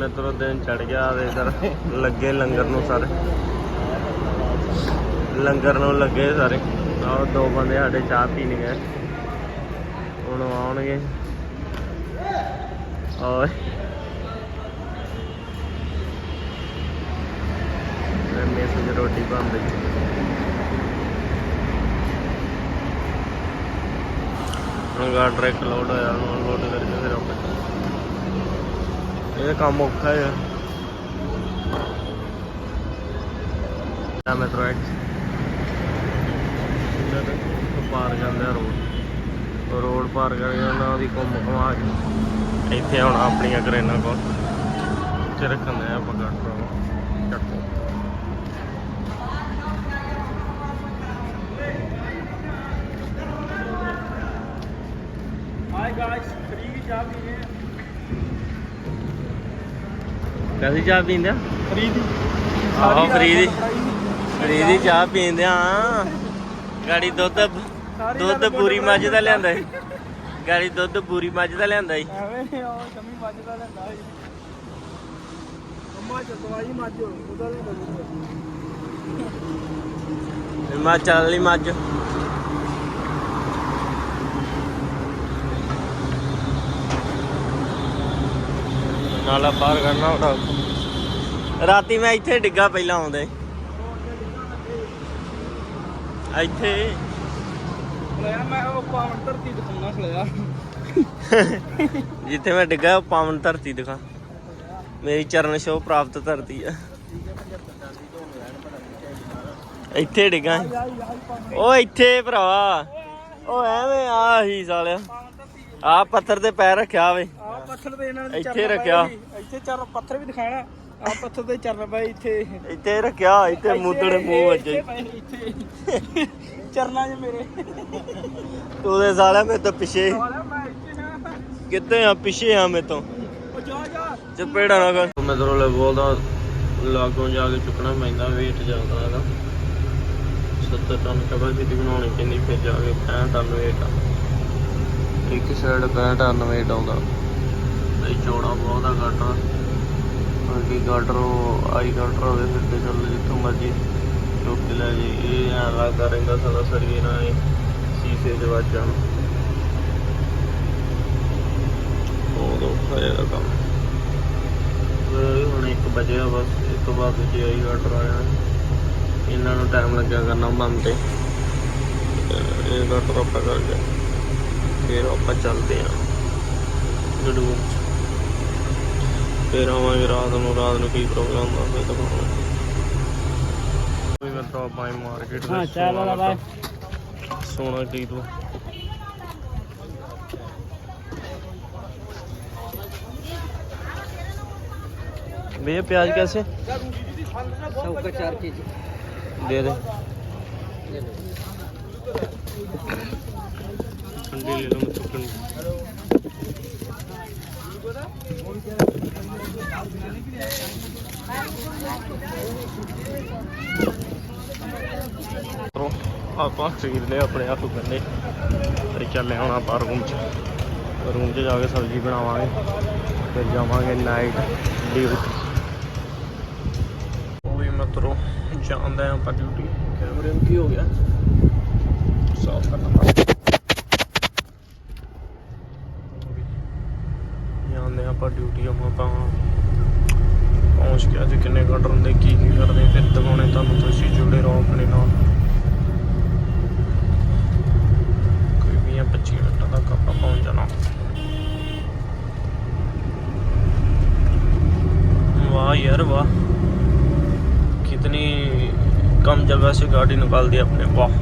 ਮਿੱਤਰੋ, ਦਿਨ ਚੜ ਗਿਆ ਤੇ ਇਧਰ। ਲੱਗੇ ਲੰਗਰ ਨੂੰ ਸਾਰੇ। ਲੰਗਰ ਨੂੰ ਲੱਗੇ ਸਾਰੇ। ਆਹ ਦੋ ਬੰਦੇ ਸਾਡੇ ਚਾਹ ਪੀਣ ਗਏ। ਹੁਣ ਆਉਣਗੇ। ਓਏ। ਮੇਸ ਦੀ ਰੋਟੀ ਬਣ ਹੁਣ ਗਾ ਟਰੈਕ ਲੋਡ ਹੋਇਆ, ਹੁਣ ਲੋਡ ਕਰਕੇ ਫਿਰ ਆਪਾਂ ਇਹ ਕੰਮ ਔਖਾ ਹੈ। ਆ ਮੈਟਰੋ ਇਹਨਾਂ ਦਾ ਪਾਰ ਜਾਂਦਾ ਰੋਡ। ਰੋਡ ਪਾਰ ਕਰਕੇ ਉਹਨਾਂ ਦੀ ਘੁੰਮ ਘੁਮਾ ਕੇ ਇੱਥੇ ਹੁਣ ਆਪਣੀਆਂ ਕਰੇਨਾਂ ਕੋਲ ਤੇ ਰੱਖਣਾ ਆ ਪਕੜ ਪ੍ਰੋ ਚੱਕੋ ਕਦੀ ਚਾਹ ਪੀਂਦੇ ਆ ਫਰੀ ਦੀ ਆਹੋ ਫਰੀ ਦੀ। ਫਰੀ ਦੀ ਚਾਹ ਪੀਂਦੇ ਆ ਗਾੜੀ ਦੁੱਧ ਦੁੱਧ ਪੂਰੀ ਮੱਝ ਦਾ ਲਿਆਂਦਾ ਏ ਗਾੜੀ ਦੁੱਧ ਪੂਰੀ ਮੱਝ ਦਾ ਲਿਆਂਦਾ ਏ ਐਵੇਂ ਉਹ ਕਮੀ ਮੱਝ ਦਾ ਲਿਆਂਦਾ ਏ ਅੰਮਾ ਚਤਵਾਈ ਮੱਝ ਉਹਦਾ ਲਿਆਂਦਾ ਮਾ ਚੱਲ ਲਈ ਮੱਝ। ਨਾਲਾ ਪਾਰ ਕਰਨਾ ਹੁੰਦਾ। ਰਾਤੀ ਮੈਂ ਇੱਥੇ ਡਿੱਗਾ ਪਹਿਲਾਂ ਆਉਂਦੇ। ਇੱਥੇ। ਲਿਆ ਮੈਂ ਉਹ ਪਾਵਨ ਧਰਤੀ ਦਿਖਾਉਣਾ ਖਲਿਆ ਜਿੱਥੇ ਮੈਂ ਡਿੱਗਾ ਉਹ ਪਾਵਨ ਧਰਤੀ ਦਿਖਾ। ਮੇਰੀ ਚਰਨ ਛੋਹ ਪ੍ਰਾਪਤ ਧਰਤੀ ਆ। ਇੱਥੇ ਡਿੱਗਾ। ਸੀ। ਉਹ ਇੱਥੇ ਭਰਾਵਾ। ਉਹ ਐਵੇਂ ਆ ਹੀ ਸਾਲਿਆ। ਆ ਪੱਥਰ ਤੇ ਪੈਰ ਰੱਖਿਆ ਵੇ। ਪੱਥਰ ਦੇ ਇਹਨਾਂ ਨੇ ਇੱਥੇ ਚਰਨ ਰੱਖਿਆ। ਪਾਏ ਸੀ। ਇੱਥੇ ਚਾਰ ਪੱਥਰ ਵੀ ਦਿਖਾਣਾ ਆ ਪੱਥਰ ਦੇ ਚਰਨ ਪਏ ਇੱਥੇ। ਇੱਥੇ ਰੱਖਿਆ ਇੱਥੇ ਮੁੱਦੜ ਮੂੰਹ ਵੱਜੇ। ਇੱਥੇ ਪਏ, ਇੱਥੇ। ਚਰਨਾਂ 'ਚ ਮੇਰੇ। ਤੂੰ ਦੇ ਸਾਲਿਆ ਮੇਰੇ ਤੋਂ ਪਿੱਛੇ। ਵਾਲਾ ਮੈਂ ਇੱਥੇ ਹਾਂ ਕਿੱਥੇ ਆ? ਪਿੱਛੇ ਆ ਮੇਰੇ ਤੋਂ। ਉਹ ਜਾ ਜਾ। ਚਪੇੜਾ ਨਾ ਕਰ। ਮੈਂ ਤੇਰੇ ਲਈ ਬੋਲਦਾ ਲਾਗੋਂ ਜਾ ਕੇ ਚੁੱਕਣਾ ਪੈਂਦਾ weight ਜ਼ਿਆਦਾ ਹੈਗਾ। 70 ਟਨ ਕੈਪੈਸਿਟੀ ਬਣਾਉਣੀ ਪੈਂਦੀ ਫਿਰ ਜਾ ਕੇ 65 ਟਨ weight ਆ। ਇੱਕ ਸਾਈਡ 65 ਟਨ weight ਆਉਂਦਾ। ਤੇ ਚੌੜਾ ਬਹੁਤ ਆ ਗਾਟਰ ਬਾਕੀ ਗਾਟਰ ਆਈ ਗਾਟਰ ਹੋਵੇ ਫਿਰ ਤੇ ਚੱਲ ਜਿੱਥੋਂ ਮਰਜ਼ੀ ਚੁੱਕ ਕੇ ਲੈ ਜੀ। ਇਹ ਐਂ ਲੱਗਦਾ ਰਹਿੰਦਾ ਸਾਲਾ ਸਰੀਏ ਨਾਲ ਇਹ ਸ਼ੀਸ਼ੇ 'ਚ ਵੱਜ। ਬਹੁਤ ਔਖਾ ਜਿਹਾ ਕੰਮ। ਹੁਣ 1 ਵਜੇ ਬਸ ਇਸ ਤੋਂ ਬਾਅਦ ਜੇ ਆਈ ਆਰਡਰ ਆਇਆ ਇਹਨਾਂ ਨੂੰ ਟਾਈਮ ਲੱਗਿਆ ਕਰਨਾ ਬੰਦ ਤੇ। ਇਹ ਆਰਡਰ ਆਪਾਂ ਕਰਕੇ ਫਿਰ ਆਪਾਂ ਚੱਲਦੇ ਆ ਗੜੂ ਫਿਰ ਆਵਾਂਗੇ ਰਾਤ ਨੂੰ ਰਾਤ ਨੂੰ ਕੀ ਪ੍ਰੋਗਰਾਮ ਹੁੰਦਾ ਫਿਰ ਦਿਖਾਵਾਂਗੇ ਕੋਈ ਮੈਂ ਤਾਂ ਬਾਈ ਮਾਰਕੀਟ ਹਾਂ ਚਾਹ ਵਾਲਾ ਬਾਈ ਸੋਨਾ ਖਰੀਦ ਲਓ भैया प्याज कैसे सौ का चार के जी दे दे ठंडी ले लो मतलब ठंडी तो ਆਪਾਂ ਖਰੀਦ ਲਿਆ ਆਪਣੇ ਆਪ ਗੰਨੇ ਤੇ ਚੱਲੇ ਹੁਣ ਆਪਾਂ ਰੂਮ 'ਚ। ਰੂਮ 'ਚ ਜਾ ਕੇ ਸਬਜ਼ੀ ਬਣਾਵਾਂਗੇ ਫਿਰ ਜਾਵਾਂਗੇ ਨਾਈਟ ਡਿਊਟੀ ਉਹ ਵੀ ਮਤਰੋ ਜਾਂਦਾ ਆਪਾਂ ਡਿਊਟੀ ਕੈਮਰੇ ਨੂੰ ਕੀ ਹੋ ਗਿਆ? ਸਾਫ਼ ਕਰਨਾ ਪੜਾ ਜਾਂਦੇ ਆ ਆਪਾਂ ਡਿਊਟੀ ਆਪਾਂ ਤਾਂ ਪਹੁੰਚ ਗਿਆ ਜੀ ਕਿੰਨੇ ਘੰਟੇ ਹੁੰਦੇ ਕੀ ਕੀ ਕਰਦੇ ਫਿਰ ਦਿਖਾਉਣੇ ਤੁਹਾਨੂੰ ਤੁਸੀਂ ਜੁੜੇ ਰਹੋ ਆਪਣੇ ਨਾਲ ਕੋਈ 20 25 ਮਿੰਟਾਂ ਤੱਕ ਆਪਾਂ ਪਹੁੰਚ ਜਾਣਾ वाह यार वाह कितनी कम जगह से गाड़ी निकाल दी अपने वाह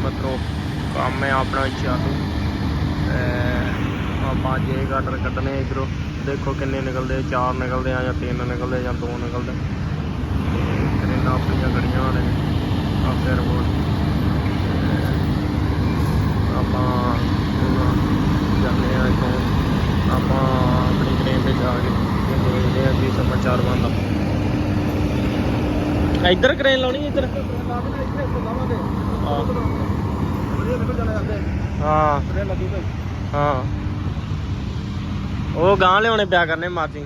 मतलब काम में अपना चालू ਆਪਾਂ ਜੇ ਗਾਟਰ ਕੱਢਨੇ ਇਧਰੋਂ। ਦੇਖੋ ਕਿੰਨੇ ਨਿਕਲਦੇ ਚਾਰ ਨਿਕਲਦੇ ਆ ਜਾਂ ਤਿੰਨ ਨਿਕਲਦੇ ਜਾਂ ਦੋ ਨਿਕਲਦੇ। ਕਰੇਨਾ ਆਪਣੀਆਂ ਗੜੀਆਂ ਨੇ। ਆ ਫਿਰ ਹੋਰ ਆਪਾਂ ਜਾਂਦੇ ਆ ਇੱਥੋਂ। ਆਪਾਂ ਆਪਣੀ ਟ੍ਰੇਨ ਤੇ ਜਾ ਕੇ ਦੇਖਦੇ ਆ ਕੀ ਸਮਾਚਾਰ ਬਣਦਾ ਇੱਧਰ ਕਰੇਨ ਲਾਉਣੀ ਇੱਧਰ? ਹਾਂ। ਹਾਂ। ਉਹ ਗਾਂ ਲਿਆਉਣੇ ਪਿਆ ਕਰਨੇ ਮਾਤੀ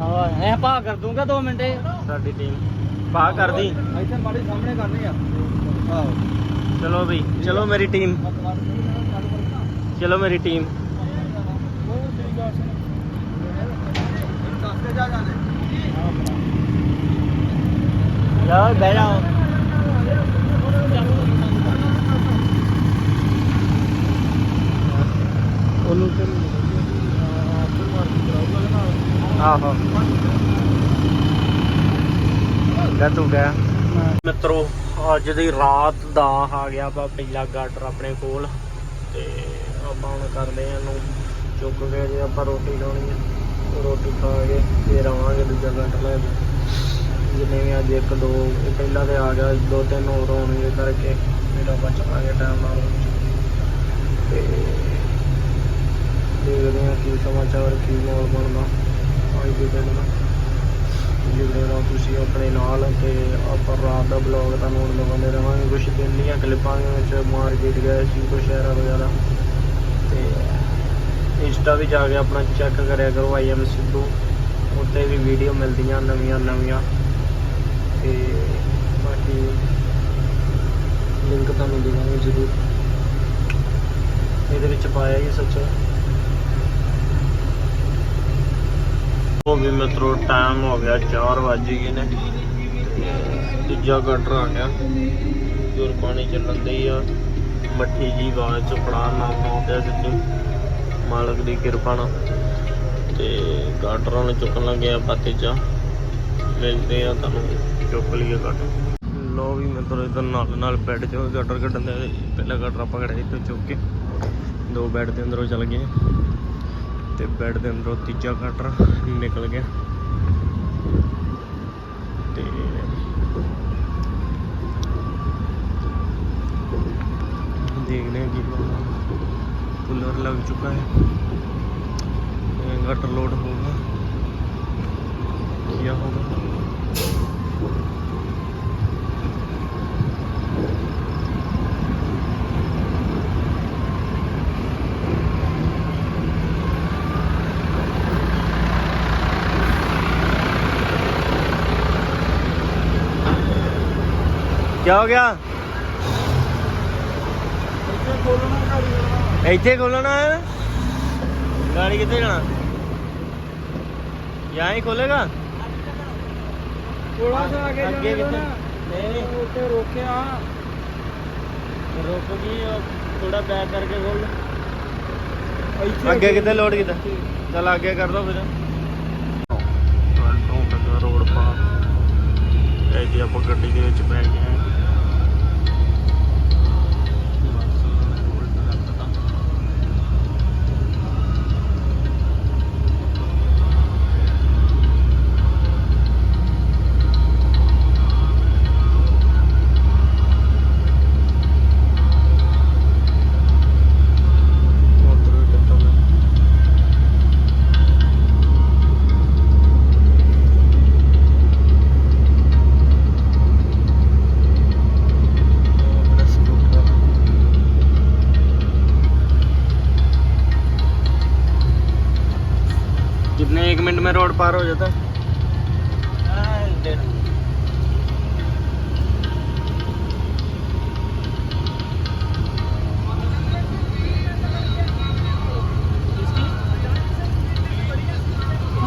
ਹਾਂ ਐ ਪਾ ਕਰ ਦੂੰਗਾ 2 ਮਿੰਟ। ਸਾਡੀ ਟੀਮ ਪਾ ਕਰਦੀ। ਇੱਥੇ ਮਾੜੇ ਸਾਹਮਣੇ ਕਰਨੇ ਆ। ਆਹੋ। ਚਲੋ ਬਈ ਚਲੋ ਮੇਰੀ ਟੀਮ ਚਲੋ ਮੇਰੀ ਟੀਮ ਯਾਰ ਬਹਿ ਜਾਓ। ਉਹਨੂੰ ਆਹੋ। ਗਾ ਤੂੰ ਗਿਆ ਮਿੱਤਰੋ ਅੱਜ ਦੀ ਰਾਤ ਦਾ ਆ ਗਿਆ ਵਾ ਪਹਿਲਾ ਗਾਟਰ ਆਪਣੇ ਕੋਲ। ਤੇ ਆਪਾਂ ਹੁਣ ਕਰਦੇ ਆ ਇਹਨੂੰ ਚੁੱਕ ਕੇ ਜੇ ਆਪਾਂ ਰੋਟੀ ਖਾਣੀ ਹੈ ਰੋਟੀ ਖਾ ਕੇ ਫੇਰ ਆਵਾਂਗੇ ਦੂਜਾ ਗਾਟਰ ਲੈ ਕੇ। ਜਿੰਨੇ ਵੀ ਅੱਜ ਇੱਕ ਦੋ ਇਹ ਪਹਿਲਾਂ ਤੇ ਆ ਗਿਆ ਦੋ ਤਿੰਨ ਹੋਰ ਹੋਣਗੇ ਕਰਕੇ ਮੇਰਾ ਆਪਾਂ ਚੱਲਾਂਗੇ ਟਾਈਮ ਨਾਲ। ਤੇ ਦੇਖਦੇ ਹਾਂ ਕੀ ਸਮਾਚਾਰ, ਕੀ ਮਾਹੌਲ ਬਣਦਾ ਅੱਜ ਦੇ ਦਿਨ ਦਾ। ਜੁੜੇ ਰਹੋ ਤੁਸੀਂ ਆਪਣੇ ਨਾਲ ਤੇ ਆਪਾਂ ਰਾਤ ਦਾ ਬਲੌਗ ਤੁਹਾਨੂੰ ਹੁਣ ਲਗਾਉਂਦੇ ਰਹਾਂਗੇ। ਕੁਝ ਦਿਨ ਦੀਆਂ ਕਲਿੱਪਾਂ ਦੇ ਵਿੱਚ ਮਾਰਕੀਟ ਗਏ ਸੀ, ਕੁਛ ਸ਼ਹਿਰਾਂ ਵਗੈਰਾ। ਤੇ ਇੰਸਟਾ ਵੀ ਜਾ ਕੇ ਆਪਣਾ ਚੈੱਕ ਕਰਿਆ ਕਰੋ ਆਈ ਐਮ ਸਿੱਧੂ ਉੱਤੇ ਵੀ ਵੀਡੀਓ ਮਿਲਦੀਆਂ ਨਵੀਆਂ ਨਵੀਆਂ ਤੇ ਬਾਕੀ ਲਿੰਕ ਤੁਹਾਨੂੰ ਦੇਵਾਂਗੇ ਜ਼ਰੂਰ। ਇਹਦੇ ਵਿੱਚ ਪਾਇਆ ਹੀ ਸੱਚ। ਉਹ ਵੀ ਮਿੱਤਰੋ ਟਾਈਮ ਹੋ ਗਿਆ 4 ਵੱਜ ਗਏ ਨੇ। ਤੇ ਤੀਜਾ ਆ ਗਿਆ। ਜੁਰ ਪਾਣੀ ਚੱਲਣ ਦੀ ਆ। ਮੱਠੀ ਜੀ ਆਵਾਜ਼ ਚ ਫੜਾ ਨਾ ਪਾਉਂਦੇ ਸਿੱਧੀ ਮਾਲਕ ਦੀ ਕਿਰਪਾ ਨਾਲ। ਤੇ ਗਾਟਰਾਂ ਨੂੰ ਚੁੱਕਣ ਲੱਗੇ ਆ ਪਾਤੇ ਚ। ਮਿਲਦੇ ਆ ਤੁਹਾਨੂੰ। ਚੁੱਕ ਲਈਏ ਕੱਟ। ਲੋ ਵੀ ਮਿੱਤਰੋ, ਇਧਰ ਨਾਲ ਨਾਲ ਬੈੱਡ ਚੋਂ ਗਾਟਰ ਕੱਢਣ ਦੇ ਪਹਿਲਾ ਗਾਟਰ ਆਪਾਂ ਖੜਿਆ ਇੱਥੋਂ ਚੁੱਕ ਕੇ। ਦੋ ਬੈੱਡ ਦੇ ਅੰਦਰੋਂ ਚੱਲ ਗਏ। ਤੇ ਬੈੱਡ ਦੇ ਅੰਦਰੋਂ ਤੀਜਾ ਕਟਰ ਨਿਕਲ ਗਿਆ। ਤੇ ਦੇਖਦੇ ਹਾਂ ਕੀ ਬਣਦਾ। ਕੂਲਰ ਲੱਗ ਚੁੱਕਾ ਹੈ। ਗਟਰ ਲੋਡ ਹੋਗਾ क्या हो गया ਇੱਥੇ ਖੋਲਣਾ ਹੈ ਗਾੜੀ ਕਿੱਥੇ ਜਾਣਾ ਯਹਾਂ ਹੀ ਖੋਲੇਗਾ ਥੋੜਾ ਜਿਹਾ ਅੱਗੇ ਅੱਗੇ ਕਿੱਥੇ? ਨਹੀਂ ਉੱਤੇ ਰੋਕਿਆ। ਰੁਕ ਗਈ ਥੋੜਾ ਬੈਕ ਕਰਕੇ ਖੋਲ ਅੱਗੇ ਕਿੱਥੇ ਲੋਡ ਕੀਤਾ? ਚਲ ਅੱਗੇ ਕਰ ਦੋ ਫਿਰ। ਟੋਂ ਲੱਗਾ ਰੋਡ ਪਾਰ। ਇਹ ਜੀ ਆਪਾਂ ਗੱਡੀ ਦੇ ਵਿੱਚ ਬੈ ਗਏ पार हो जाता। है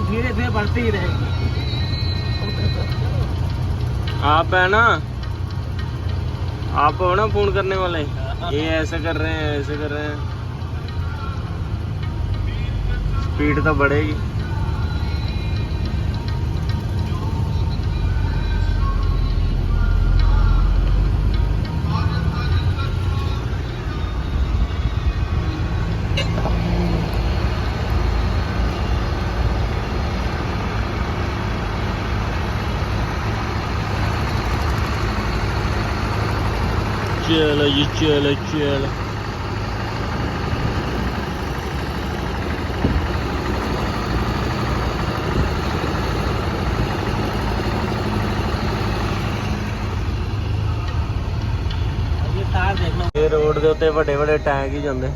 धीरे धीरे बढ़ती ही रहेगी। आप है ना? आप हो ना फ़ोन करने वाले? ये ऐसे कर रहे हैं ऐसे कर रहे हैं। स्पीड तो बढ़ेगी। Ciele, ciele, ciele. ਇਹ ਰੋਡ ਦੇ ਉੱਤੇ ਵੱਡੇ ਵੱਡੇ ਟੈਂਕ ਹੀ ਜਾਂਦੇ